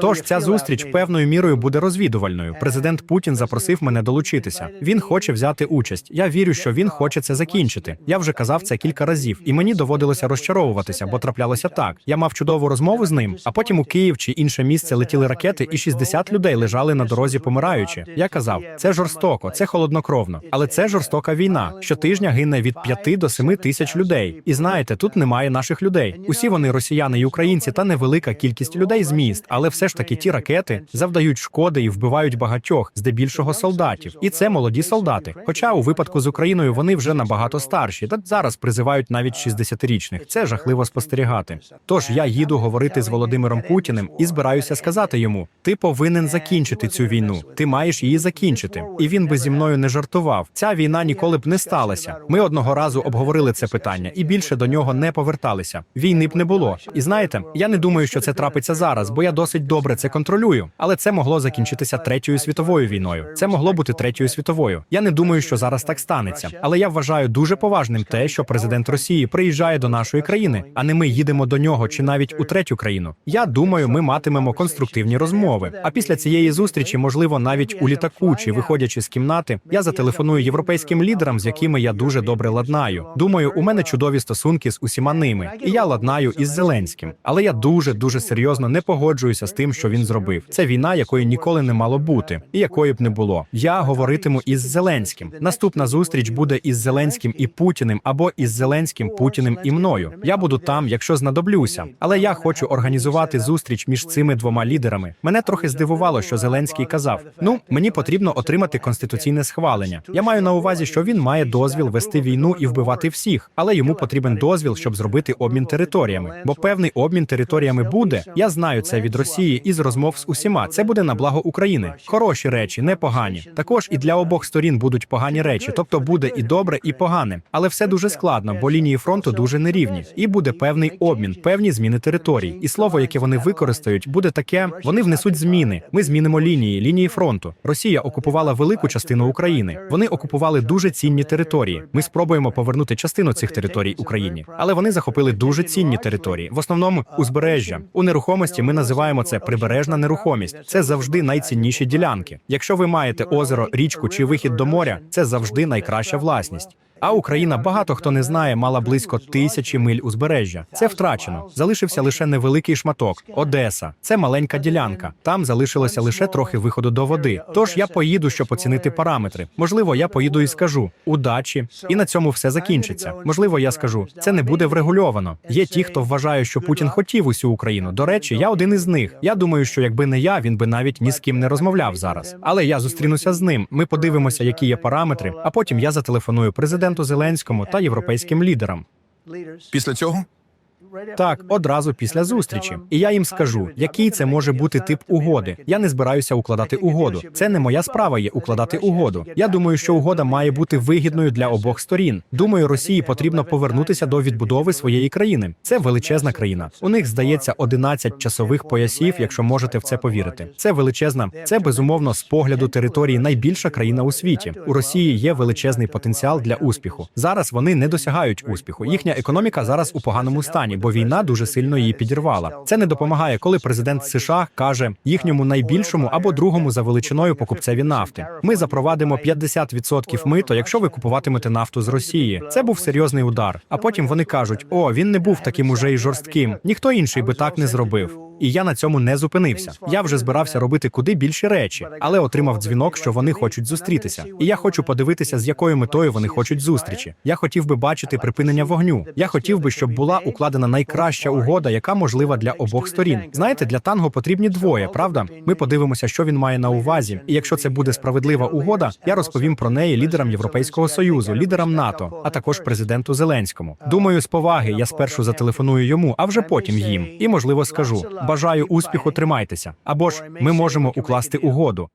Тож ця зустріч певною мірою буде розвідувальною. Президент Путін запросив мене долучитися. Він хоче взяти участь. Я вірю, що він хоче це закінчити. Я вже казав це кілька разів, і мені доводилося розчаровуватися, бо траплялося так. Я мав чудову розмову з ним, а потім у Київ чи інше місце летіли ракети, і 60 людей лежали на дорозі, помираючи. Я казав, це жорстоко, це холоднокровно, але це жорстока війна. Щотижня гине від 5 до 7 тисяч людей. І знаєте, тут немає наших людей. Усі вони росіяни і українці, та невелика кількість людей з міст. Але все ж таки ті ракети завдають шкоди і вбивають багатьох, здебільшого солдатів. І це молоді солдати. Хоча у випадку з Україною вони вже набагато старші, та зараз призивають навіть 60-річних. Це жахливо спостерігати. Тож я їду говорити з Володимиром Путіним і збираюся сказати йому: ти повинен закінчити цю війну. Ти маєш її закінчити. І він би зі мною не жартував. Ця війна ніколи б не сталася. Ми одного разу обговорили це питання і більше до нього не поверталися. Війни б не було. І знаєте, я не думаю, що це трапиться зараз, бо я досить добре це контролюю. Але це могло закінчитися третьою світовою війною. Це могло бути третьою світовою. Я не думаю, що зараз так станеться. Але я вважаю дуже поважним те, що президент Росії приїжджає до нашої країни, а не ми їдемо до нього чи навіть у третю країну. Я думаю, ми матимемо конструктивні розмови. А після цієї зустрічі, можливо, навіть у літаку чи виходячи з кімнати, я зателефоную європейським лідерам, з якими я дуже добре ладнаю. Думаю, у мене чудові стосунки з усіма ними, і я ладнаю із Зеленським. Але я дуже дуже серйозно не погоджуюся з тим, що він зробив. Це війна, якої ніколи не мало бути, і якої б не було. Я говоритиму із Зеленським. Наступна зустріч буде із Зеленським і Путіним, або із Зеленським, Путіним і мною. Я буду там, якщо знадоблюся. Але я хочу організувати зустріч між цими двома лідерами. Мене трохи здивувало, що Зеленський казав: ну мені потрібно отримати конституційне схвалення. Я маю на увазі, що він має дозвіл вести війну і вбивати всіх, але йому потрібен дозвіл, щоб зробити обмін територіями. Бо певний обмін територіями буде. Я знаю це від Росії із розмов з усіма. Це буде на благо України. Хороші речі, непогані. Також і для обох сторін будуть погані речі, тобто буде і добре, і погане. Але все дуже складно, бо лінії фронту дуже нерівні. І буде певний обмін, певні зміни територій. І слово, яке вони використають, буде таке: вони внесуть зміни. Ми змінимо лінії, лінії фронту. Росія окупувала велику частину України. Вони окупували дуже цінні території. Ми спробуємо повернути частину цих територій Україні, але вони захопили дуже цінні території. В основному узбережжя. У нерухомості ми називаємо це прибережна нерухомість. Це завжди найцінніші ділянки. Якщо ви маєте озеро, річку чи вихід до моря, це завжди найкраща власність. А Україна багато хто не знає, мала близько тисячі миль узбережжя. Це втрачено. Залишився лише невеликий шматок. Одеса. Це маленька ділянка. Там залишилося лише трохи виходу до води. Тож я поїду, щоб оцінити параметри. Можливо, я поїду і скажу удачі, і на цьому все закінчиться. Можливо, я скажу, це не буде врегульовано. Є ті, хто вважає, що Путін хотів усю Україну. До речі, я один із них. Я думаю, що якби не я, він би навіть ні з ким не розмовляв зараз. Але я зустрінуся з ним. Ми подивимося, які є параметри. А потім я зателефоную президенту Зеленському та європейським лідерам. Після цього Так, одразу після зустрічі. І я їм скажу, який це може бути тип угоди. Я не збираюся укладати угоду. Це не моя справа є укладати угоду. Я думаю, що угода має бути вигідною для обох сторін. Думаю, Росії потрібно повернутися до відбудови своєї країни. Це величезна країна. У них здається 11 часових поясів, якщо можете в це повірити. Це величезна, це безумовно з погляду території найбільша країна у світі. У Росії є величезний потенціал для успіху. Зараз вони не досягають успіху. Їхня економіка зараз у поганому стані, бо війна дуже сильно її підірвала. Це не допомагає, коли президент США каже їхньому найбільшому або другому за величиною покупцеві нафти. Ми запровадимо 50% мито, якщо ви купуватимете нафту з Росії. Це був серйозний удар. А потім вони кажуть: о, він не був таким уже й жорстким. Ніхто інший би так не зробив. І я на цьому не зупинився. Я вже збирався робити куди більші речі, але отримав дзвінок, що вони хочуть зустрітися. І я хочу подивитися, з якою метою вони хочуть зустрічі. Я хотів би бачити припинення вогню. Я хотів би, щоб була укладена найкраща угода, яка можлива для обох сторін. Знаєте, для танго потрібні двоє, правда? Ми подивимося, що він має на увазі. І якщо це буде справедлива угода, я розповім про неї лідерам Європейського союзу, лідерам НАТО, а також президенту Зеленському. Думаю, з поваги я спершу зателефоную йому, а вже потім їм. І можливо скажу: бажаю успіху, тримайтеся. Або ж ми можемо укласти угоду.